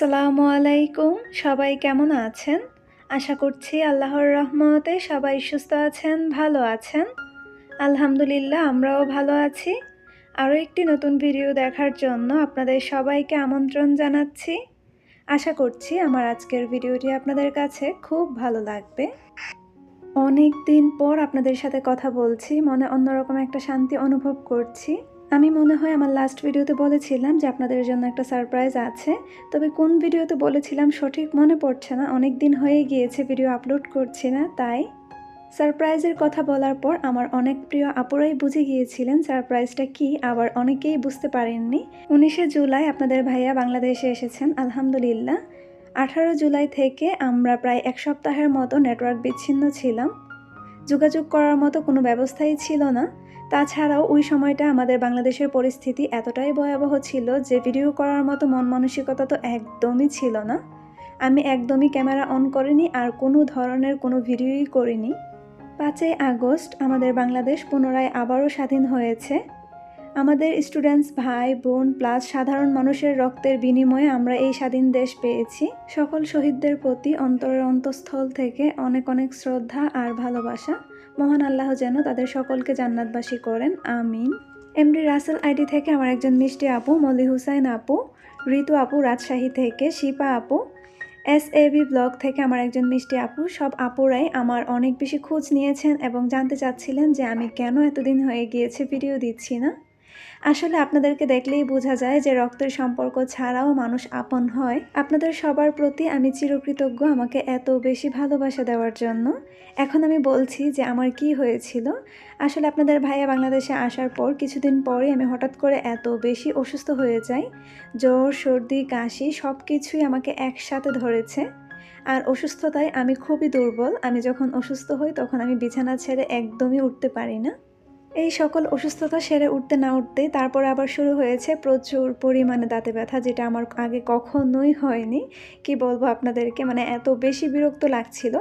আসসালামু আলাইকুম। সবাই কেমন আছেন? আশা করছি আল্লাহর রহমতে সবাই সুস্থ আছেন, ভালো আছেন। আলহামদুলিল্লাহ, আমরাও ভালো আছি। আরও একটি নতুন ভিডিও দেখার জন্য আপনাদের সবাইকে আমন্ত্রণ জানাচ্ছি। আশা করছি আমার আজকের ভিডিওটি আপনাদের কাছে খুব ভালো লাগবে। অনেক দিন পর আপনাদের সাথে কথা বলছি, মনে অন্যরকম একটা শান্তি অনুভব করছি। আমি মনে হয় আমার লাস্ট ভিডিওতে বলেছিলাম যে আপনাদের জন্য একটা সারপ্রাইজ আছে। তবে কোন ভিডিওতে বলেছিলাম সঠিক মনে পড়ছে না। অনেক দিন হয়ে গিয়েছে ভিডিও আপলোড করছি না, তাই সারপ্রাইজের কথা বলার পর আমার অনেক প্রিয় আপুরাই বুঝে গিয়েছিলেন সারপ্রাইজটা কি, আবার অনেকেই বুঝতে পারেননি। উনিশে জুলাই আপনাদের ভাইয়া বাংলাদেশে এসেছেন, আলহামদুলিল্লাহ। আঠারো জুলাই থেকে আমরা প্রায় এক সপ্তাহের মতো নেটওয়ার্ক বিচ্ছিন্ন ছিলাম। যোগাযোগ করার মতো কোনো ব্যবস্থাই ছিল না। তাছাড়াও ওই সময়টা আমাদের বাংলাদেশের পরিস্থিতি এতটাই ভয়াবহ ছিল যে ভিডিও করার মতো মন মানসিকতা তো একদমই ছিল না। আমি একদমই ক্যামেরা অন করিনি আর কোনো ধরনের কোনো ভিডিওই করিনি। পাঁচই আগস্ট আমাদের বাংলাদেশ পুনরায় আবারও স্বাধীন হয়েছে। আমাদের স্টুডেন্টস ভাই, বোন প্লাস সাধারণ মানুষের রক্তের বিনিময়ে আমরা এই স্বাধীন দেশ পেয়েছি। সকল শহীদদের প্রতি অন্তরের অন্তঃস্থল থেকে অনেক অনেক শ্রদ্ধা আর ভালোবাসা। মহান আল্লাহ যেন তাদের সকলকে জান্নাতবাসী করেন। আমিন। এমডি রাসেল আইডি থেকে আমার একজন মিষ্টি আপু মলি হুসাইন আপু, ঋতু আপু, রাজশাহী থেকে শিপা আপু, এস এ বি ব্লগ থেকে আমার একজন মিষ্টি আপু। সব আপুরাই আমার অনেক বেশি খোঁজ নিয়েছেন এবং জানতে চাচ্ছিলেন যে আমি কেন এতদিন হয়ে গিয়েছে, ভিডিও দিচ্ছি না। আসলে আপনাদেরকে দেখলেই বোঝা যায় যে রক্তের সম্পর্ক ছাড়াও মানুষ আপন হয়। আপনাদের সবার প্রতি আমি চিরকৃতজ্ঞ আমাকে এত বেশি ভালোবাসা দেওয়ার জন্য। এখন আমি বলছি যে আমার কি হয়েছিল। আসলে আপনাদের ভাইয়া বাংলাদেশে আসার পর কিছুদিন পরে আমি হঠাৎ করে এত বেশি অসুস্থ হয়ে যাই। জ্বর, সর্দি, কাশি সব কিছুই আমাকে একসাথে ধরেছে। আর অসুস্থতায় আমি খুবই দুর্বল। আমি যখন অসুস্থ হই তখন আমি বিছানা ছেড়ে একদমই উঠতে পারি না। এই সকল অসুস্থতা সেরে উঠতে না উঠতেই তারপর আবার শুরু হয়েছে প্রচুর পরিমাণে দাঁতে ব্যথা, যেটা আমার আগে কখনোই হয়নি। কি বলব আপনাদেরকে? মানে এত বেশি বিরক্ত লাগছিল।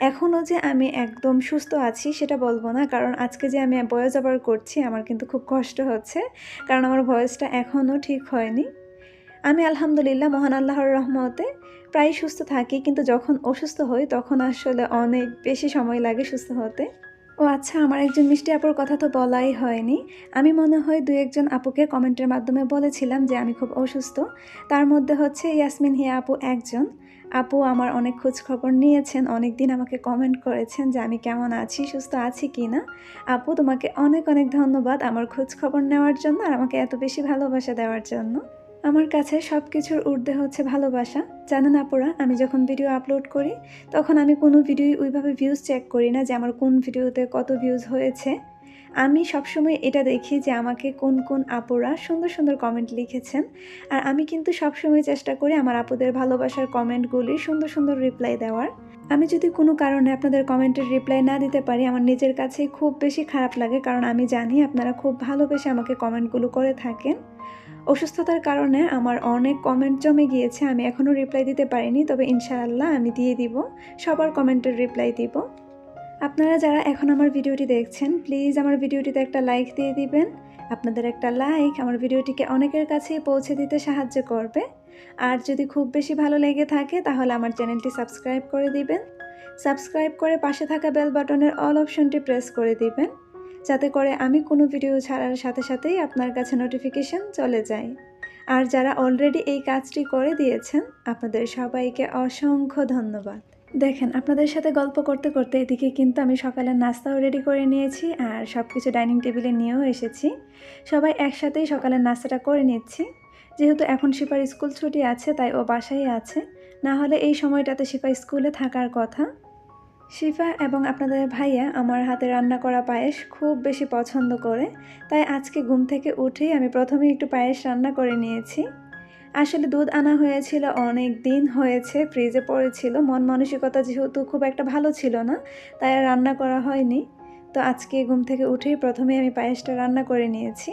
এখনও যে আমি একদম সুস্থ আছি সেটা বলব না, কারণ আজকে যে আমি বয়স আবার করছি আমার কিন্তু খুব কষ্ট হচ্ছে, কারণ আমার ভয়েসটা এখনও ঠিক হয়নি। আমি আলহামদুলিল্লাহ মহান আল্লাহর রহমতে প্রায় সুস্থ থাকি, কিন্তু যখন অসুস্থ হই তখন আসলে অনেক বেশি সময় লাগে সুস্থ হতে। ও আচ্ছা আমার একজন মিষ্টি আপুর কথা তো বলাই হয়নি। আমি মনে হয় দু একজন আপুকে কমেন্টের মাধ্যমে বলেছিলাম যে আমি খুব অসুস্থ। তার মধ্যে হচ্ছে ইয়াসমিন হিয়া আপু একজন। আপু আমার অনেক খোঁজ খবর নিয়েছেন অনেক দিন আমাকে কমেন্ট করেছেন যে আমি কেমন আছি, সুস্থ আছি কি না আপু, তোমাকে অনেক অনেক ধন্যবাদ আমার খোঁজ খবর নেওয়ার জন্য আর আমাকে এত বেশি ভালোবাসা দেওয়ার জন্য। আমার কাছে সব কিছুর ঊর্ধ্বে হচ্ছে ভালোবাসা। জানেন আপুরা, আমি যখন ভিডিও আপলোড করি, তখন আমি কোনো ভিডিওই ওইভাবে ভিউজ চেক করি না যে আমার কোন ভিডিওতে কত ভিউজ হয়েছে। আমি সবসময় এটা দেখি যে আমাকে কোন কোন আপুরা সুন্দর সুন্দর কমেন্ট লিখেছেন। আর আমি কিন্তু সবসময় চেষ্টা করি আমার আপুদের ভালোবাসার কমেন্টগুলি সুন্দর সুন্দর রিপ্লাই দেওয়ার। আমি যদি কোনো কারণে আপনাদের কমেন্টের রিপ্লাই না দিতে পারি, আমার নিজের কাছেই খুব বেশি খারাপ লাগে, কারণ আমি জানি আপনারা খুব ভালোবেসে আমাকে কমেন্টগুলো করে থাকেন। অসুস্থতার কারণে আমার অনেক কমেন্ট জমে গিয়েছে, আমি এখনও রিপ্লাই দিতে পারিনি, তবে ইনশাআল্লাহ আমি দিয়ে দিব, সবার কমেন্টের রিপ্লাই দিব। আপনারা যারা এখন আমার ভিডিওটি দেখছেন প্লিজ আমার ভিডিওটিতে একটা লাইক দিয়ে দিবেন। আপনাদের একটা লাইক আমার ভিডিওটিকে অনেকের কাছেই পৌঁছে দিতে সাহায্য করবে। আর যদি খুব বেশি ভালো লেগে থাকে, তাহলে আমার চ্যানেলটি সাবস্ক্রাইব করে দিবেন। সাবস্ক্রাইব করে পাশে থাকা বেল বাটনের অল অপশনটি প্রেস করে দিবেন। যাতে করে আমি কোনো ভিডিও ছাড়ার সাথে সাথেই আপনার কাছে নোটিফিকেশন চলে যায়। আর যারা অলরেডি এই কাজটি করে দিয়েছেন, আপনাদের সবাইকে অসংখ্য ধন্যবাদ। দেখেন, আপনাদের সাথে গল্প করতে করতে এদিকে কিন্তু আমি সকালের নাস্তাও রেডি করে নিয়েছি আর সব কিছু ডাইনিং টেবিলে নিয়েও এসেছি। সবাই একসাথেই সকালের নাস্তাটা করে নিচ্ছি। যেহেতু এখন শিপার স্কুল ছুটি আছে, তাই ও বাসায় আছে। না হলে এই সময়টাতে শিপা স্কুলে থাকার কথা। শিফা এবং আপনাদের ভাইয়া আমার হাতে রান্না করা পায়েস খুব বেশি পছন্দ করে, তাই আজকে ঘুম থেকে উঠেই আমি প্রথমে একটু পায়েস রান্না করে নিয়েছি। আসলে দুধ আনা হয়েছিল, অনেক দিন হয়েছে, ফ্রিজে পড়েছিল, মন মানসিকতা যেহেতু খুব একটা ভালো ছিল না, তাই রান্না করা হয়নি। তো আজকে ঘুম থেকে উঠেই প্রথমে আমি পায়েসটা রান্না করে নিয়েছি।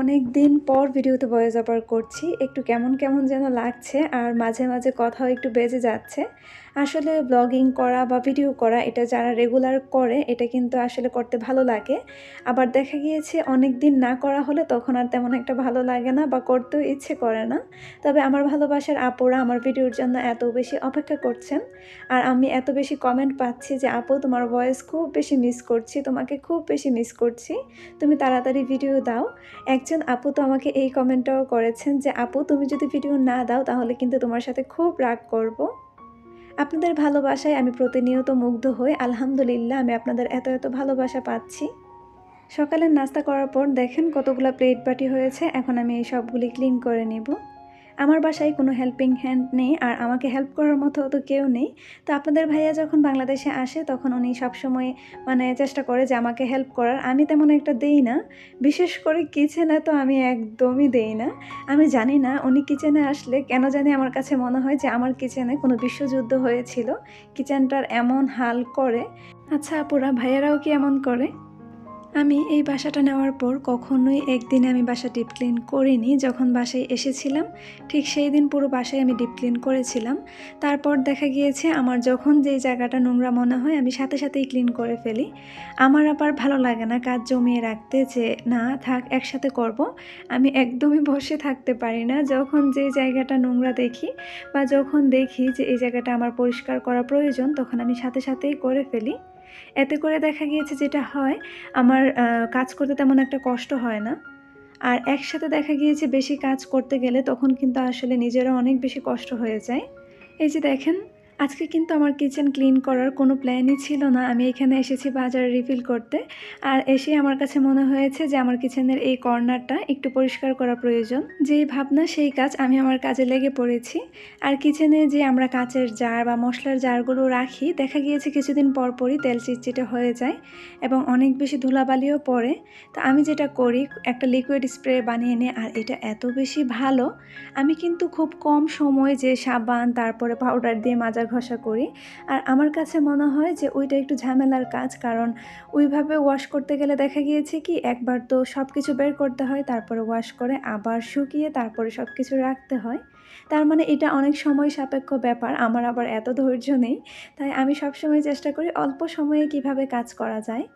অনেক দিন পর ভিডিওতে ভয়েস ওভার করছি, একটু কেমন কেমন যেন লাগছে, আর মাঝে মাঝে কথাও একটু বেজে যাচ্ছে। আসলে ব্লগিং করা বা ভিডিও করা এটা যারা রেগুলার করে, এটা কিন্তু আসলে করতে ভালো লাগে। আবার দেখা গিয়েছে অনেক দিন না করা হলে তখন আর তেমন একটা ভালো লাগে না বা করতেও ইচ্ছে করে না। তবে আমার ভালোবাসার আপুরা আমার ভিডিওর জন্য এত বেশি অপেক্ষা করছেন। আর আমি এত বেশি কমেন্ট পাচ্ছি যে, আপু, তোমার ভয়েস খুব বেশি মিস করছি, তোমাকে খুব বেশি মিস করছি। তুমি তাড়াতাড়ি ভিডিও দাও। একজন আপু তো আমাকে এই কমেন্টটাও করেছেন যে, আপু, তুমি যদি ভিডিও না দাও তাহলে কিন্তু তোমার সাথে খুব রাগ করব। আপনাদের ভালোবাসায় আমি প্রতিনিয়ত মুগ্ধ হই। আলহামদুলিল্লাহ, আমি আপনাদের এত এত ভালোবাসা পাচ্ছি। সকালের নাস্তা করার পর দেখেন কতগুলো প্লেট বাটি হয়েছে। এখন আমি এই সবগুলি ক্লিন করে নেব। আমার বাসায় কোনো হেল্পিং হ্যান্ড নেই আর আমাকে হেল্প করার মতো তো কেউ নেই। তো আপনাদের ভাইয়া যখন বাংলাদেশে আসে, তখন উনি সবসময় মানে চেষ্টা করে যে আমাকে হেল্প করার। আমি তেমন একটা দেই না। বিশেষ করে কিচেনে তো আমি একদমই দেই না। আমি জানি না উনি কিচেনে আসলে কেন জানি আমার কাছে মনে হয় যে আমার কিচেনে কোনো বিশ্বযুদ্ধ হয়েছিল। কিচেনটার এমন হাল করে। আচ্ছা আপুরা ভাইয়ারাও কি এমন করে? আমি এই বাসাটা নেওয়ার পর কখনোই একদিনে আমি বাসা ডিপ ক্লিন করিনি। যখন বাসায় এসেছিলাম, ঠিক সেই দিন পুরো বাসায় আমি ডিপ ক্লিন করেছিলাম। তারপর দেখা গিয়েছে, আমার যখন যেই জায়গাটা নোংরা মনে হয়, আমি সাথে সাথেই ক্লিন করে ফেলি। আমার আবার ভালো লাগে না কাজ জমিয়ে রাখতে যে, না, থাক, একসাথে করব। আমি একদমই বসে থাকতে পারি না। যখন যে জায়গাটা নোংরা দেখি বা যখন দেখি যে, এই জায়গাটা আমার পরিষ্কার করা প্রয়োজন, তখন আমি সাথে সাথেই করে ফেলি। এতে করে দেখা গিয়েছে যেটা হয়, আমার কাজ করতে তেমন একটা কষ্ট হয় না। আর একসাথে দেখা গিয়েছে বেশি কাজ করতে গেলে তখন কিন্তু আসলে নিজেরও অনেক বেশি কষ্ট হয়ে যায়। এই যে দেখেন আজকে কিন্তু আমার কিচেন ক্লিন করার কোনো প্ল্যানই ছিল না। আমি এখানে এসেছি বাজারে রিফিল করতে। আর এসে আমার কাছে মনে হয়েছে যে আমার কিচেনের এই কর্নারটা একটু পরিষ্কার করা প্রয়োজন। যেই ভাবনা, সেই কাজ আমি আমার কাজে লেগে পড়েছি। আর কিচেনে যে আমরা কাঁচের জার বা মশলার জারগুলো রাখি, দেখা গিয়েছে কিছুদিন পরপরই তেল চিটচিটে হয়ে যায় এবং অনেক বেশি ধুলাবালিও পড়ে। তো আমি যেটা করি, একটা লিকুইড স্প্রে বানিয়ে নিই, আর এটা এত বেশি ভালো। আমি কিন্তু খুব কম সময় যে সাবান, তারপরে পাউডার দিয়ে মাজা ঘষা করি। আর আমার কাছে মনে হয় যে ওইটা একটু ঝামেলার কাজ, কারণ ওইভাবে ওয়াশ করতে গেলে দেখা গিয়েছে কি, একবার তো সব কিছু বের করতে হয়, তারপরে ওয়াশ করে আবার শুকিয়ে তারপরে সব কিছু রাখতে হয়। তার মানে এটা অনেক সময় সাপেক্ষ ব্যাপার, আমার আবার এত ধৈর্য নেই, তাই আমি সবসময় চেষ্টা করি অল্প সময়ে কীভাবে কাজ করা যায়।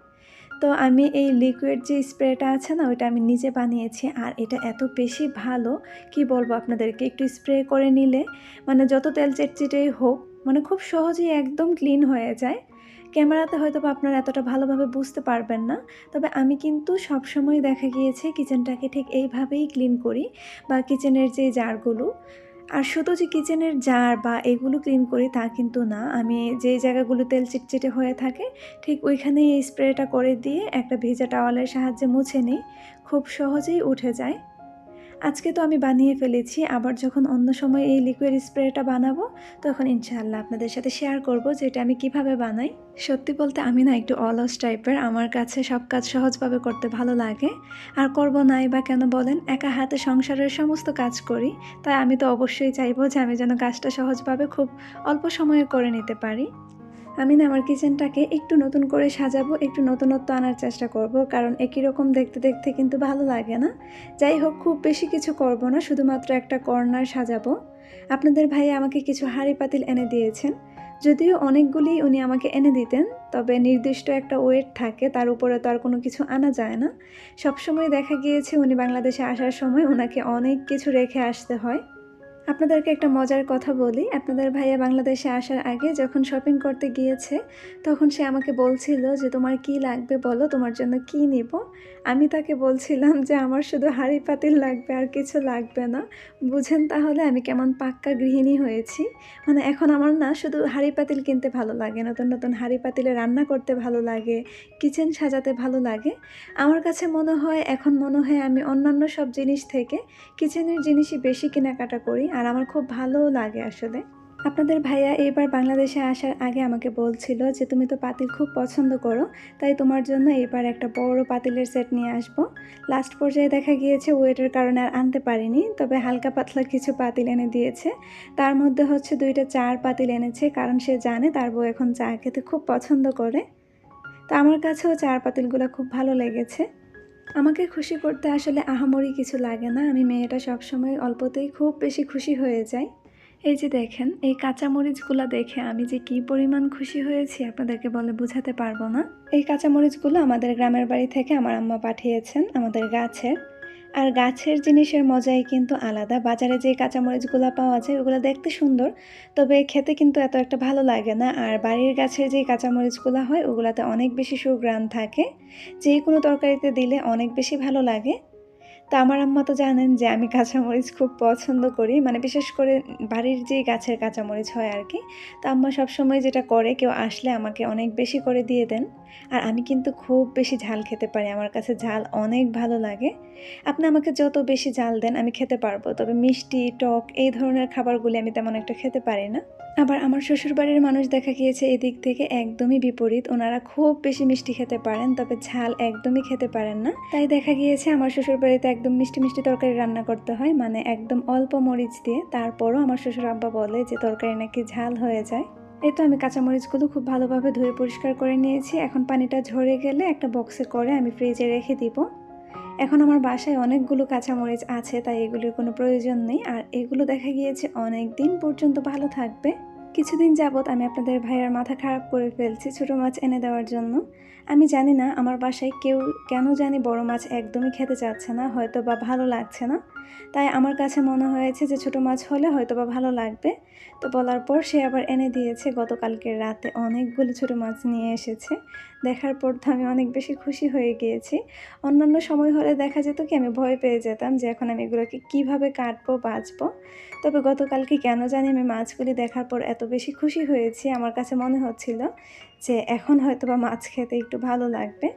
তো আমি এই লিকুইড যে স্প্রেটা আছে না, ওইটা আমি নিজে বানিয়েছি, আর এটা এত বেশি ভালো, কি বলব আপনাদেরকে, একটু স্প্রে করে নিলে মানে যত তেল চেটচিটেই হোক মানে খুব সহজেই একদম ক্লিন হয়ে যায়। ক্যামেরাতে হয়তো বা আপনারা এতটা ভালোভাবে বুঝতে পারবেন না, তবে আমি কিন্তু সবসময় দেখা গিয়েছে কিচেনটাকে ঠিক এইভাবেই ক্লিন করি বা কিচেনের যে জারগুলো। আর শুধু যে কিচেনের জার বা এগুলো ক্লিন করি তা কিন্তু না, আমি যে জায়গাগুলো তেল চিটচিটে হয়ে থাকে, ঠিক ওইখানেই এই স্প্রেটা করে দিয়ে একটা ভেজা টাওয়ালের সাহায্যে মুছে নিই, খুব সহজেই উঠে যায়। আজকে তো আমি বানিয়ে ফেলেছি, আবার যখন অন্য সময় এই লিকুইড স্প্রেটা বানাবো, তখন ইনশাআল্লাহ আপনাদের সাথে শেয়ার করব যে এটা আমি কীভাবে বানাই। সত্যি বলতে আমি না একটু অলস টাইপের আমার কাছে সব কাজ সহজভাবে করতে ভালো লাগে। আর করব নাই বা কেন বলেন, একা হাতে সংসারের সমস্ত কাজ করি, তাই আমি তো অবশ্যই চাইব যে আমি যেন কাজটা সহজভাবে খুব অল্প সময়ে করে নিতে পারি। আমি না আমার কিচেনটাকে একটু নতুন করে সাজাবো, একটু নতুনত্ব আনার চেষ্টা করব, কারণ একই রকম দেখতে দেখতে কিন্তু ভালো লাগে না। যাই হোক, খুব বেশি কিছু করব না, শুধুমাত্র একটা কর্নার সাজাবো। আপনাদের ভাই আমাকে কিছু হাঁড়ি পাতিল এনে দিয়েছেন। যদিও অনেকগুলি উনি আমাকে এনে দিতেন, তবে নির্দিষ্ট একটা ওয়েট থাকে, তার উপরে তো আর কোনো কিছু আনা যায় না। সবসময় দেখা গিয়েছে উনি বাংলাদেশে আসার সময় ওনাকে অনেক কিছু রেখে আসতে হয়। আপনাদেরকে একটা মজার কথা বলি। আপনাদের ভাইয়া বাংলাদেশে আসার আগে যখন শপিং করতে গিয়েছে, তখন সে আমাকে বলছিল যে, তোমার কি লাগবে বলো? তোমার জন্য কি নিব? আমি তাকে বলছিলাম যে, আমার শুধু হাঁড়ি পাতিল লাগবে, আর কিছু লাগবে না। বুঝেন তাহলে আমি কেমন পাক্কা গৃহিণী হয়েছি। মানে এখন আমার না শুধু হাঁড়ি পাতিল কিনতে ভালো লাগে, নতুন নতুন হাঁড়ি পাতিলে রান্না করতে ভালো লাগে কিচেন সাজাতে ভালো লাগে। আমার কাছে মনে হয়, এখন মনে হয় আমি অন্যান্য সব জিনিস থেকে কিচেনের জিনিসই বেশি কেনাকাটা করি। আর আমার খুব ভালোও লাগে আসলে। আপনাদের ভাইয়া এবার বাংলাদেশে আসার আগে আমাকে বলছিল যে, তুমি তো পাতিল খুব পছন্দ করো, তাই তোমার জন্য এবার একটা বড় পাতিলের সেট নিয়ে আসব। লাস্ট পর্যায়ে দেখা গিয়েছে ওয়েটের কারণে আর আনতে পারিনি, তবে হালকা পাতলা কিছু পাতিল এনে দিয়েছে। তার মধ্যে হচ্ছে দুইটা চার পাতিল এনেছে, কারণ সে জানে তার বউ এখন চা খেতে খুব পছন্দ করে। তো আমার কাছেও চার পাতিলগুলো খুব ভালো লেগেছে। আমাকে খুশি করতে আসলে আহামরি কিছু লাগে না। আমি মেয়েটা সবসময় অল্পতেই খুব বেশি খুশি হয়ে যাই। এই যে দেখেন, এই কাঁচামরিচগুলো দেখে আমি যে কি পরিমাণ খুশি হয়েছি আপনাদেরকে বলে বোঝাতে পারব না। এই কাঁচামরিচগুলো আমাদের গ্রামের বাড়ি থেকে আমার আম্মা পাঠিয়েছেন আমাদের গাছের। আর গাছের জিনিসের মজাই কিন্তু আলাদা। বাজারে যে কাঁচামরিচগুলো পাওয়া যায়, ওগুলো দেখতে সুন্দর, তবে খেতে কিন্তু এত একটা ভালো লাগে না। আর বাড়ির গাছের যে কাঁচামরিচগুলো হয়, ওগুলাতে অনেক বেশি সুগ্রাণ থাকে। যে কোনো তরকারিতে দিলে অনেক বেশি ভালো লাগে। তো আমার আম্মা তো জানেন যে আমি কাঁচামরিচ খুব পছন্দ করি। মানে বিশেষ করে বাড়ির যে গাছের কাঁচামরিচ হয় আর কি তো আম্মা সবসময় যেটা করে কেউ আসলে আমাকে অনেক বেশি করে দিয়ে দেন। আর আমি কিন্তু খুব বেশি ঝাল খেতে পারি, আমার কাছে ঝাল অনেক ভালো লাগে। আপনি আমাকে যত বেশি ঝাল দেন আমি খেতে পারব, তবে মিষ্টি, টক এই ধরনের খাবারগুলি আমি তেমন একটা খেতে পারি না। আবার আমার শ্বশুরবাড়ির মানুষ দেখা গিয়েছে এদিক থেকে একদমই বিপরীত, ওনারা খুব বেশি মিষ্টি খেতে পারেন, তবে ঝাল একদমই খেতে পারেন না। তাই দেখা গিয়েছে আমার শ্বশুরবাড়িতে একদম মিষ্টি মিষ্টি তরকারি রান্না করতে হয়। মানে একদম অল্প মরিচ দিয়ে তারপরও আমার শ্বশুর আব্বা বলে যে তরকারি নাকি ঝাল হয়ে যায়। এই তো আমি কাঁচামরিচগুলো খুব ভালোভাবে ধুয়ে পরিষ্কার করে নিয়েছি। এখন পানিটা ঝরে গেলে একটা বক্সে করে আমি ফ্রিজে রেখে দিব। এখন আমার বাসায় অনেকগুলো কাঁচামরিচ আছে, তাই এগুলির কোনো প্রয়োজন নেই। আর এগুলো দেখা গিয়েছে অনেক দিন পর্যন্ত ভালো থাকবে। কিছুদিন যাবৎ আমি আপনাদের ভাইয়ের মাথা খারাপ করে ফেলছি ছোট মাছ এনে দেওয়ার জন্য। আমি জানি না আমার বাসায় কেউ কেন জানি বড় মাছ একদমই খেতে চাচ্ছে না হয়তো বা ভালো লাগছে না। তাই আমার কাছে মনে হয়েছে যে ছোটো মাছ হলে হয়তো বা ভালো লাগবে। তো বলার পর সে আবার এনে দিয়েছে, গতকালকের রাতে অনেকগুলো ছোটো মাছ নিয়ে এসেছে। দেখার পর তো আমি অনেক বেশি খুশি হয়ে গিয়েছি। অন্যান্য সময় হলে দেখা যেত কি আমি ভয় পেয়ে যেতাম যে এখন আমি এগুলোকে কীভাবে কাটবো, বাঁচবো। তবে গতকালকে কেন জানি আমি মাছগুলি দেখার পর এত বেশি খুশি হয়েছি, আমার কাছে মনে হচ্ছিল যে এখন হয়তো বা মাছ খেতে একটু ভালো লাগবে।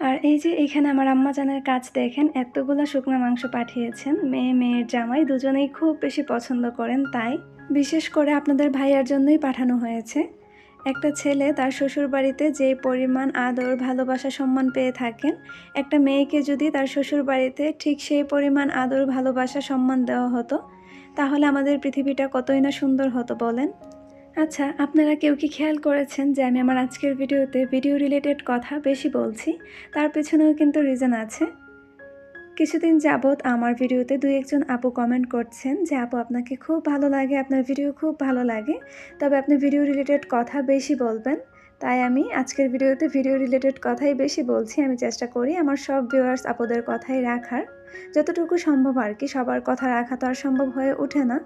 আর এই যে এখানে আমার আম্মাজানের কাজ দেখেন, এতগুলো শুকনো মাংস পাঠিয়েছেন। মেয়ে, মেয়ের জামাই দুজনেই খুব বেশি পছন্দ করেন তাই। বিশেষ করে আপনাদের ভাইয়ার জন্যই পাঠানো হয়েছে। একটা ছেলে তার শ্বশুর বাড়িতে যে পরিমাণ আদর, ভালোবাসা, সম্মান পেয়ে থাকেন, একটা মেয়েকে যদি তার শ্বশুর বাড়িতে ঠিক সেই পরিমাণ আদর, ভালোবাসা, সম্মান দেওয়া হতো, তাহলে আমাদের পৃথিবীটা কতই না সুন্দর হতো বলেন? আচ্ছা আপনারা কেউ কি খেয়াল করেছেন যে আমি আমার আজকের ভিডিওতে ভিডিও রিলেটেড কথা বেশি বলছি? তার পেছনেও কিন্তু রিজন আছে। কিছুদিন যাবৎ আমার ভিডিওতে দুই একজন আপু কমেন্ট করছেন যে, আপু, আপনাকে খুব ভালো লাগে, আপনার ভিডিও খুব ভালো লাগে। তবে আপনি ভিডিও রিলেটেড কথা বেশি বলবেন। তাই আমি আজকের ভিডিওতে ভিডিও রিলেটেড কথাই বেশি বলছি। আমি চেষ্টা করি আমার সব ভিউয়ার্স আপুদের কথাই রাখার। যতটুকু সম্ভব আর কি, সবার কথা রাখা তো আর সম্ভব হয়ে ওঠে না।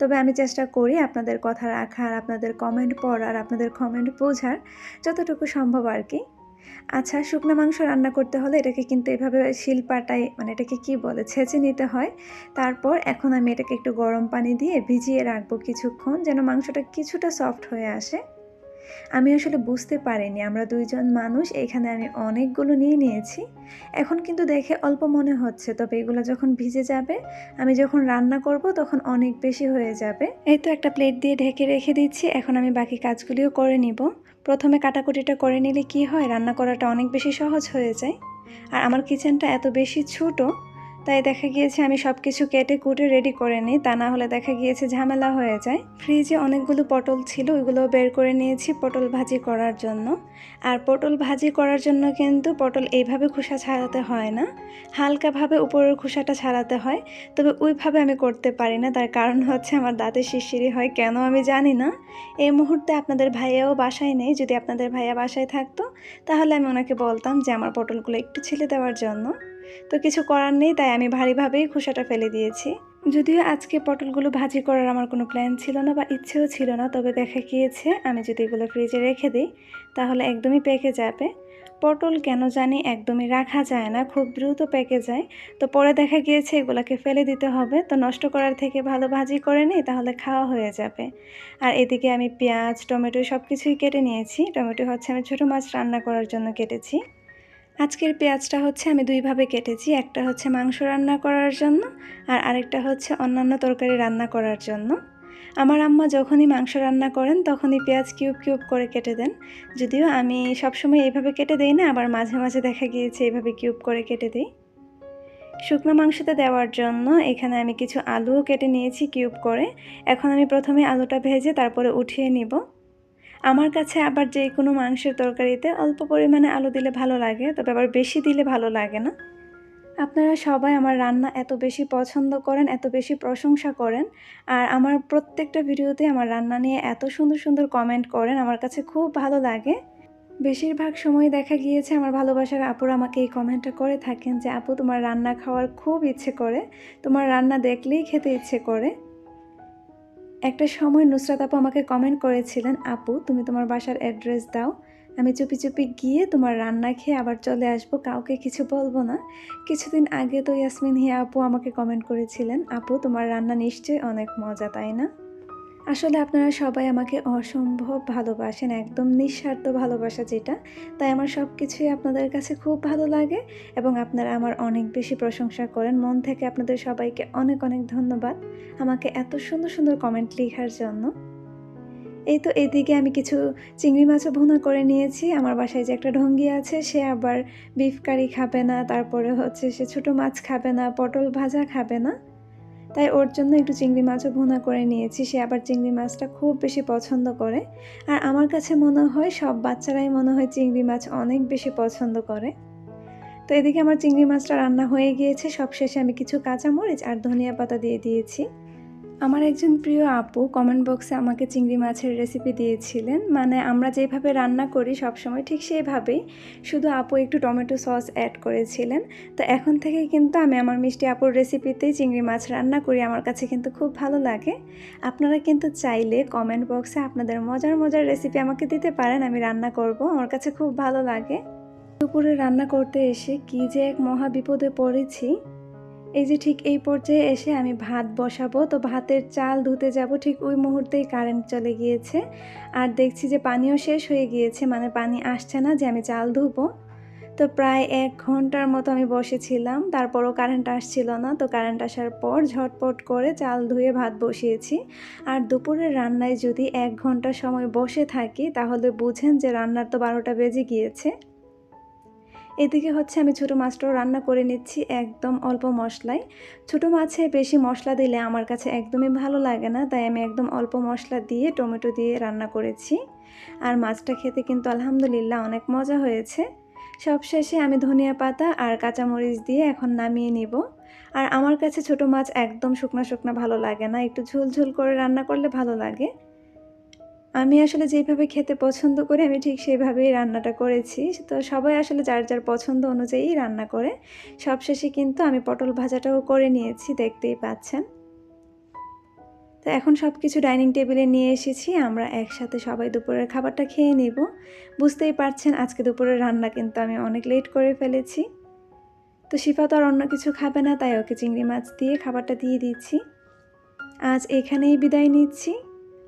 তবে আমি চেষ্টা করি আপনাদের কথা রাখার, আপনাদের কমেন্ট পড়ার, আপনাদের কমেন্ট বোঝার, যতটুকু সম্ভব আর কি। আচ্ছা শুকনো মাংস রান্না করতে হলে এটাকে কিন্তু এভাবে শিলপাটায় মানে এটাকে কি বলে, ছেঁচে নিতে হয়। তারপর এখন আমি এটাকে একটু গরম পানি দিয়ে ভিজিয়ে রাখব কিছুক্ষণ, যেন মাংসটা কিছুটা সফট হয়ে আসে। আমি আসলে বুঝতে পারিনি, আমরা দুইজন মানুষ, এখানে আমি অনেকগুলো নিয়ে নিয়েছি। এখন কিন্তু দেখে অল্প মনে হচ্ছে, তবে এগুলো যখন ভিজে যাবে, আমি যখন রান্না করব তখন অনেক বেশি হয়ে যাবে। এই তো একটা প্লেট দিয়ে ঢেকে রেখে দিচ্ছি, এখন আমি বাকি কাজগুলিও করে নিব। প্রথমে কাটাকুটিটা করে নিলে কি হয়, রান্না করাটা অনেক বেশি সহজ হয়ে যায়। আর আমার কিচেনটা এত বেশি ছোটো তাই দেখা গিয়েছে আমি সব কিছু কেটে কুটে রেডি করে নিই। তা না হলে দেখা গিয়েছে ঝামেলা হয়ে যায়। ফ্রিজে অনেকগুলো পটল ছিল, ওইগুলো বের করে নিয়েছি পটল ভাজি করার জন্য। আর পটল ভাজি করার জন্য কিন্তু পটল এইভাবে খোসা ছাড়াতে হয় না। হালকাভাবে উপরের খোসাটা ছাড়াতে হয়। তবে ওইভাবে আমি করতে পারি না। তার কারণ হচ্ছে আমার দাঁতে শিরশিরি হয়। কেন আমি জানি না। এই মুহূর্তে আপনাদের ভাইয়াও বাসায় নেই। যদি আপনাদের ভাইয়া বাসায় থাকতো, তাহলে আমি ওনাকে বলতাম যে আমার পটলগুলো একটু ছিলে দেওয়ার জন্য। তো কিছু করার নেই, তাই আমি ভারীভাবেই খোসাটা ফেলে দিয়েছি। যদিও আজকে পটলগুলো ভাজি করার আমার কোনো প্ল্যান ছিল না বা ইচ্ছেও ছিল না, তবে দেখা গিয়েছে আমি যদি এগুলো ফ্রিজে রেখে দিই, তাহলে একদমই পেকে যাবে। পটল কেন জানি একদমই রাখা যায় না, খুব দ্রুত পেকে যায়। তো পরে দেখা গিয়েছে এগুলোকে ফেলে দিতে হবে, তো নষ্ট করার থেকে ভালো ভাজি করে নিই, তাহলে খাওয়া হয়ে যাবে। আর এদিকে আমি পেঁয়াজ, টমেটো সব কিছুই কেটে নিয়েছি। টমেটো হচ্ছে আমি ছোটো মাছ রান্না করার জন্য কেটেছি। আজকের পেঁয়াজটা হচ্ছে আমি দুইভাবে কেটেছি। একটা হচ্ছে মাংস রান্না করার জন্য আর আরেকটা হচ্ছে অন্যান্য তরকারি রান্না করার জন্য। আমার আম্মা যখনই মাংস রান্না করেন তখনই পেঁয়াজ কিউব কিউব করে কেটে দেন। যদিও আমি সবসময় এইভাবে কেটে দেই না, আবার মাঝে মাঝে দেখা গিয়েছে এইভাবে কিউব করে কেটে দিই। শুকনো মাংসতে দেওয়ার জন্য এখানে আমি কিছু আলুও কেটে নিয়েছি কিউব করে। এখন আমি প্রথমে আলুটা ভেজে তারপরে উঠিয়ে নিব। আমার কাছে আবার যে কোনো মাংসের তরকারিতে অল্প পরিমাণে আলু দিলে ভালো লাগে, তবে আবার বেশি দিলে ভালো লাগে না। আপনারা সবাই আমার রান্না এত বেশি পছন্দ করেন, এত বেশি প্রশংসা করেন, আর আমার প্রত্যেকটা ভিডিওতে আমার রান্না নিয়ে এত সুন্দর সুন্দর কমেন্ট করেন, আমার কাছে খুব ভালো লাগে। বেশিরভাগ সময় দেখা গিয়েছে আমার ভালোবাসার আপুরা আমাকে এই কমেন্টটা করে থাকেন যে, আপু, তোমার রান্না খাওয়ার খুব ইচ্ছে করে। তোমার রান্না দেখলেই খেতে ইচ্ছে করে। একটা সময় নুসরাত আপু আমাকে কমেন্ট করেছিলেন, আপু, তুমি তোমার বাসার অ্যাড্রেস দাও। আমি চুপি চুপি গিয়ে তোমার রান্না খেয়ে আবার চলে আসব। কাউকে কিছু বলব না। কিছুদিন আগে তো ইয়াসমিন হিয়া আপু আমাকে কমেন্ট করেছিলেন, আপু, তোমার রান্না নিশ্চয়ই অনেক মজা, তাই না? আসলে আপনারা সবাই আমাকে অসম্ভব ভালোবাসেন, একদম নিঃস্বার্থ ভালোবাসা যেটা। তাই আমার সব কিছুই আপনাদের কাছে খুব ভালো লাগে এবং আপনারা আমার অনেক বেশি প্রশংসা করেন। মন থেকে আপনাদের সবাইকে অনেক অনেক ধন্যবাদ আমাকে এত সুন্দর সুন্দর কমেন্ট লেখার জন্য। এই তো এদিকে আমি কিছু চিংড়ি মাছও ভুনা করে নিয়েছি। আমার বাসায় যে একটা ঢঙ্গি আছে, সে আবার বিফ কারি খাবে না, তারপরে হচ্ছে সে ছোটো মাছ খাবে না, পটল ভাজা খাবে না। তাই ওর জন্য একটু চিংড়ি মাছও ভুনা করে নিয়েছি। সে আবার চিংড়ি মাছটা খুব বেশি পছন্দ করে। আর আমার কাছে মনে হয় সব বাচ্চারাই মনে হয় চিংড়ি মাছ অনেক বেশি পছন্দ করে। তো এদিকে আমার চিংড়ি মাছটা রান্না হয়ে গিয়েছে। সব শেষে আমি কিছু কাঁচামরিচ আর ধনিয়া পাতা দিয়ে দিয়েছি। আমার একজন প্রিয় আপু কমেন্ট বক্সে আমাকে চিংড়ি মাছের রেসিপি দিয়েছিলেন। মানে আমরা যেভাবে রান্না করি সবসময় ঠিক সেইভাবেই। শুধু আপু একটু টমেটো সস অ্যাড করেছিলেন। তো এখন থেকে কিন্তু আমি আমার মিষ্টি আপুর রেসিপিতেই চিংড়ি মাছ রান্না করি। আমার কাছে কিন্তু খুব ভালো লাগে। আপনারা কিন্তু চাইলে কমেন্ট বক্সে আপনাদের মজার মজার রেসিপি আমাকে দিতে পারেন। আমি রান্না করব। আমার কাছে খুব ভালো লাগে। দুপুরে রান্না করতে এসে কি যে এক মহা বিপদে পড়েছি। এই যে ঠিক এই পর্যায়ে এসে আমি ভাত বসাবো। তো ভাতের চাল ধুতে যাব, ঠিক ওই মুহূর্তেই কারেন্ট চলে গিয়েছে। আর দেখছি যে পানিও শেষ হয়ে গিয়েছে মানে পানি আসছে না যে আমি চাল ধুবো। তো প্রায় এক ঘণ্টার মতো আমি বসেছিলাম, তারপরও কারেন্ট আসছিল না। তো কারেন্ট আসার পর ঝটপট করে চাল ধুয়ে ভাত বসিয়েছি। আর দুপুরের রান্নায় যদি এক ঘণ্টা সময় বসে থাকি, তাহলে বুঝেন যে রান্নার তো বারোটা বেজে গিয়েছে। এদিকে হচ্ছে আমি ছোটো মাছটাও রান্না করে নিচ্ছি একদম অল্প মশলায়। ছোটো মাছে বেশি মশলা দিলে আমার কাছে একদমই ভালো লাগে না, তাই আমি একদম অল্প মশলা দিয়ে টমেটো দিয়ে রান্না করেছি। আর মাছটা খেতে কিন্তু আলহামদুলিল্লাহ অনেক মজা হয়েছে। সবশেষে আমি ধনিয়া পাতা আর কাঁচামরিচ দিয়ে এখন নামিয়ে নিব। আর আমার কাছে ছোট মাছ একদম শুকনা শুকনা ভালো লাগে না, একটু ঝোল ঝোল করে রান্না করলে ভালো লাগে। আমি আসলে যেভাবে খেতে পছন্দ করি, আমি ঠিক সেইভাবেই রান্নাটা করেছি। তো সবাই আসলে যার যার পছন্দ অনুযায়ী রান্না করে। সবশেষে কিন্তু আমি পটল ভাজাটাও করে নিয়েছি, দেখতেই পাচ্ছেন। তো এখন সব কিছু ডাইনিং টেবিলে নিয়ে এসেছি। আমরা একসাথে সবাই দুপুরের খাবারটা খেয়ে নেব। বুঝতেই পারছেন, আজকে দুপুরের রান্না কিন্তু আমি অনেক লেট করে ফেলেছি। তো শিফা তো আর অন্য কিছু খাবে না, তাই ওকে চিংড়ি মাছ দিয়ে খাবারটা দিয়ে দিচ্ছি। আজ এখানেই বিদায় নিচ্ছি।